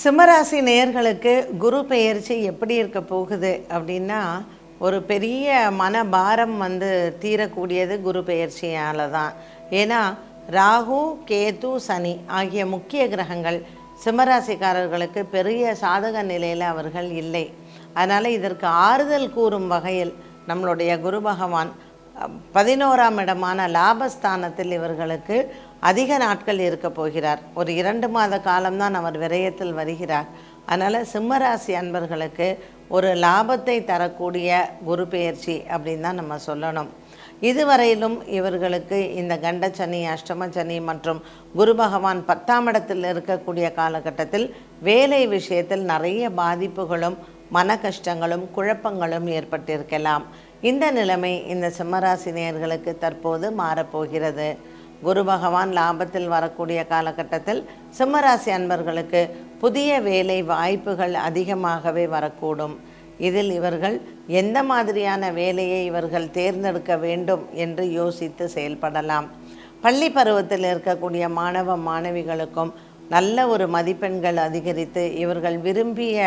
சிம்மராசி நேயர்களுக்கு குரு பெயர்ச்சி எப்படி இருக்க போகுது அப்படின்னா ஒரு பெரிய மன பாரம் வந்து தீரக்கூடியது குரு பெயர்ச்சியால் தான். ஏன்னா ராகு கேது சனி ஆகிய முக்கிய கிரகங்கள் சிம்மராசிக்காரர்களுக்கு பெரிய சாதக நிலையில் அவர்கள் இல்லை. அதனால் இதற்கு ஆறுதல் கூறும் வகையில் நம்மளுடைய குரு பகவான் பதினோராம் இடமான லாபஸ்தானத்தில் இவர்களுக்கு அதிக நாட்கள் இருக்க போகிறார். ஒரு இரண்டு மாத காலம்தான் அவர் விரயத்தில் வருகிறார். அதனால் சிம்மராசி அன்பர்களுக்கு ஒரு லாபத்தை தரக்கூடிய குரு பெயர்ச்சி அப்படின்னு தான் நம்ம சொல்லணும். இதுவரையிலும் இவர்களுக்கு இந்த கண்டச்சனி அஷ்டமச்சனி மற்றும் குரு பகவான் பத்தாம் இடத்தில் இருக்கக்கூடிய காலகட்டத்தில் வேலை விஷயத்தில் நிறைய பாதிப்புகளும் மன கஷ்டங்களும் குழப்பங்களும் ஏற்பட்டிருக்கலாம். இந்த நிலைமை இந்த சிம்மராசி நேயர்களுக்கு தற்போது மாறப்போகிறது. குரு பகவான் லாபத்தில் வரக்கூடிய காலகட்டத்தில் சிம்மராசி அன்பர்களுக்கு புதிய வேலை வாய்ப்புகள் அதிகமாகவே வரக்கூடும். இதில் இவர்கள் எந்த மாதிரியான வேலையை இவர்கள் தேர்ந்தெடுக்க வேண்டும் என்று யோசித்து செயல்படலாம். பள்ளி பருவத்தில் இருக்கக்கூடிய மாணவ மாணவிகளுக்கும் நல்ல ஒரு மதிப்பெண்கள் அதிகரித்து இவர்கள் விரும்பிய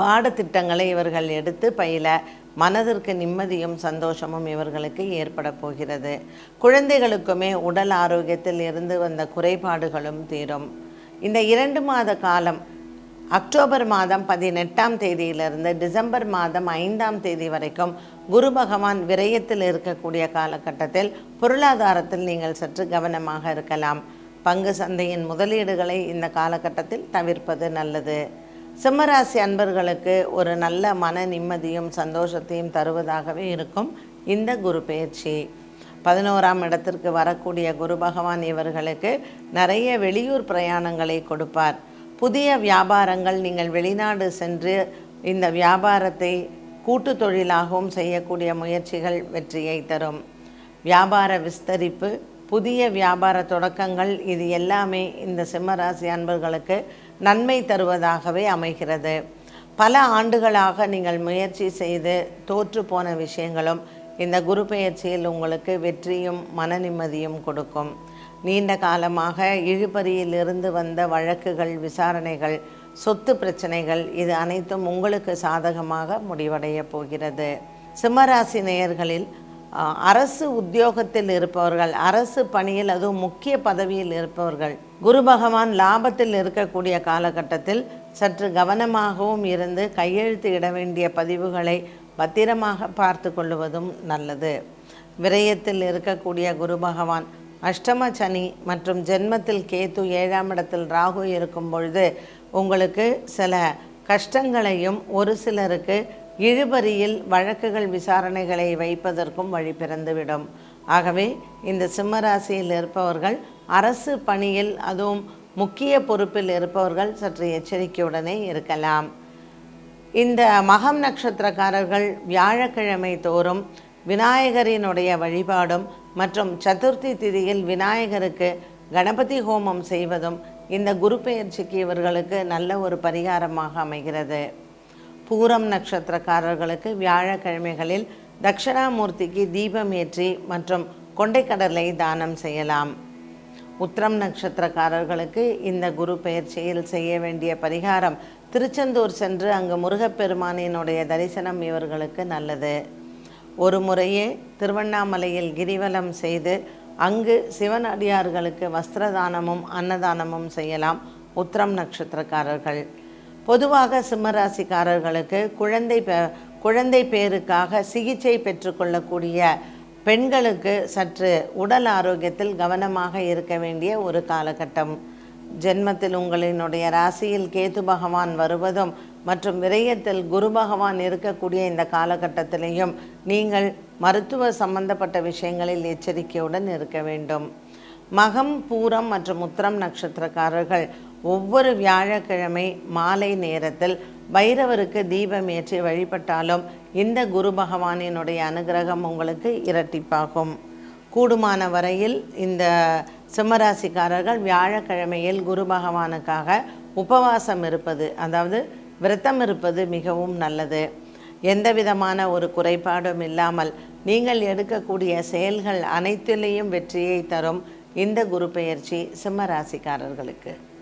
பாடத்திட்டங்களை இவர்கள் எடுத்து பயில மனதிற்கு நிம்மதியும் சந்தோஷமும் இவர்களுக்கு ஏற்பட போகிறது. குழந்தைகளுக்குமே உடல் ஆரோக்கியத்தில் இருந்து வந்த குறைபாடுகளும் தீரும். இந்த இரண்டு மாத காலம் அக்டோபர் மாதம் பதினெட்டாம் தேதியிலிருந்து டிசம்பர் மாதம் ஐந்தாம் தேதி வரைக்கும் குரு பகவான் விரயத்தில் இருக்கக்கூடிய காலகட்டத்தில் பொருளாதாரத்தில் நீங்கள் சற்று கவனமாக இருக்கலாம். பங்கு சந்தையின் முதலீடுகளை இந்த காலகட்டத்தில் தவிர்ப்பது நல்லது. சிம்மராசி அன்பர்களுக்கு ஒரு நல்ல மன நிம்மதியும் சந்தோஷத்தையும் தருவதாகவே இருக்கும். இந்த குரு பெயர்ச்சி. பதினோராம் இடத்திற்கு வரக்கூடிய குரு பகவான் இவர்களுக்கு நிறைய வெளியூர் பிரயாணங்களை கொடுப்பார். புதிய வியாபாரங்கள் நீங்கள் வெளிநாடு சென்று இந்த வியாபாரத்தை கூட்டு தொழிலாகவும் செய்யக்கூடிய முயற்சிகள் வெற்றியை தரும். வியாபார விஸ்தரிப்பு புதிய வியாபார தொடக்கங்கள் இது எல்லாமே இந்த சிம்மராசி அன்பர்களுக்கு நன்மை தருவதாகவே அமைகிறது. பல ஆண்டுகளாக நீங்கள் முயற்சி செய்து தோற்று போன விஷயங்களும் இந்த குரு பெயர்ச்சியில் உங்களுக்கு வெற்றியும் மன நிம்மதியும் கொடுக்கும். நீண்ட காலமாக இழுபறியில் இருந்து வந்த வழக்குகள் விசாரணைகள் சொத்து பிரச்சனைகள் இது அனைத்தும் உங்களுக்கு சாதகமாக முடிவடைய போகிறது. சிம்மராசி நேயர்களில் அரசு உத்தியோகத்தில் இருப்பவர்கள் அரசு பணியில் அதுவும் முக்கிய பதவியில் இருப்பவர்கள் குரு பகவான் லாபத்தில் இருக்கக்கூடிய காலகட்டத்தில் சற்று கவனமாகவும் இருந்து கையெழுத்து இட வேண்டிய பதிவுகளை பத்திரமாக பார்த்து கொள்வதும் நல்லது. விரயத்தில் இருக்கக்கூடிய குரு பகவான் அஷ்டம சனி மற்றும் ஜென்மத்தில் கேத்து ஏழாம் இடத்தில் ராகு இருக்கும் பொழுது உங்களுக்கு சில கஷ்டங்களையும் ஒரு சிலருக்கு இழுபறியில் வழக்குகள் விசாரணைகளை வைப்பதற்கும் வழி பிறந்துவிடும். ஆகவே இந்த சிம்மராசியில் இருப்பவர்கள் அரசு பணியில் அதுவும் முக்கிய பொறுப்பில் இருப்பவர்கள் சற்று எச்சரிக்கையுடனே இருக்கலாம். இந்த மகம் நட்சத்திரக்காரர்கள் வியாழக்கிழமை தோறும் விநாயகரினுடைய வழிபாடும் மற்றும் சதுர்த்தி திதியில் விநாயகருக்கு கணபதி ஹோமம் செய்வதும் இந்த குரு பெயர்ச்சிக்கு இவர்களுக்கு நல்ல ஒரு பரிகாரமாக அமைகிறது. பூரம் நட்சத்திரக்காரர்களுக்கு வியாழக்கிழமைகளில் தட்சிணாமூர்த்திக்கு தீபம் ஏற்றி மற்றும் கொண்டைக்கடலை தானம் செய்யலாம். உத்திரம் நட்சத்திரக்காரர்களுக்கு இந்த குரு பெயர்ச்சியில் செய்ய வேண்டிய பரிகாரம் திருச்செந்தூர் சென்று அங்கு முருகப்பெருமானினுடைய தரிசனம் இவர்களுக்கு நல்லது. ஒரு முறையே திருவண்ணாமலையில் கிரிவலம் செய்து அங்கு சிவனடியார்களுக்கு வஸ்திரதானமும் அன்னதானமும் செய்யலாம் உத்திரம் நட்சத்திரக்காரர்கள். பொதுவாக சிம்மராசிக்காரர்களுக்கு குழந்தை பெ குழந்தை பேருக்காக சிகிச்சை பெற்றுக்கொள்ளக்கூடிய பெண்களுக்கு சற்று உடல் ஆரோக்கியத்தில் கவனமாக இருக்க வேண்டிய ஒரு காலகட்டம். ஜென்மத்தில் உங்களினுடைய ராசியில் கேது பகவான் வருவதும் மற்றும் விரயத்தில் குரு பகவான் இருக்கக்கூடிய இந்த காலகட்டத்திலையும் நீங்கள் மருத்துவ சம்பந்தப்பட்ட விஷயங்களில் எச்சரிக்கையுடன் இருக்க வேண்டும். மகம் பூரம் மற்றும் உத்திரம் நட்சத்திரக்காரர்கள் ஒவ்வொரு வியாழக்கிழமை மாலை நேரத்தில் பைரவருக்கு தீபம் ஏற்றி வழிபட்டாலும் இந்த குரு பகவானினுடைய அனுகிரகம் உங்களுக்கு இரட்டிப்பாகும். கூடுமான வரையில் இந்த சிம்மராசிக்காரர்கள் வியாழக்கிழமையில் குரு பகவானுக்காக உபவாசம் இருப்பது அதாவது விரதம் இருப்பது மிகவும் நல்லது. எந்த விதமான ஒரு குறைபாடும் இல்லாமல் நீங்கள் எடுக்கக்கூடிய செயல்கள் அனைத்திலேயும் வெற்றியை தரும் இந்த குரு பெயர்ச்சி சிம்மராசிக்காரர்களுக்கு.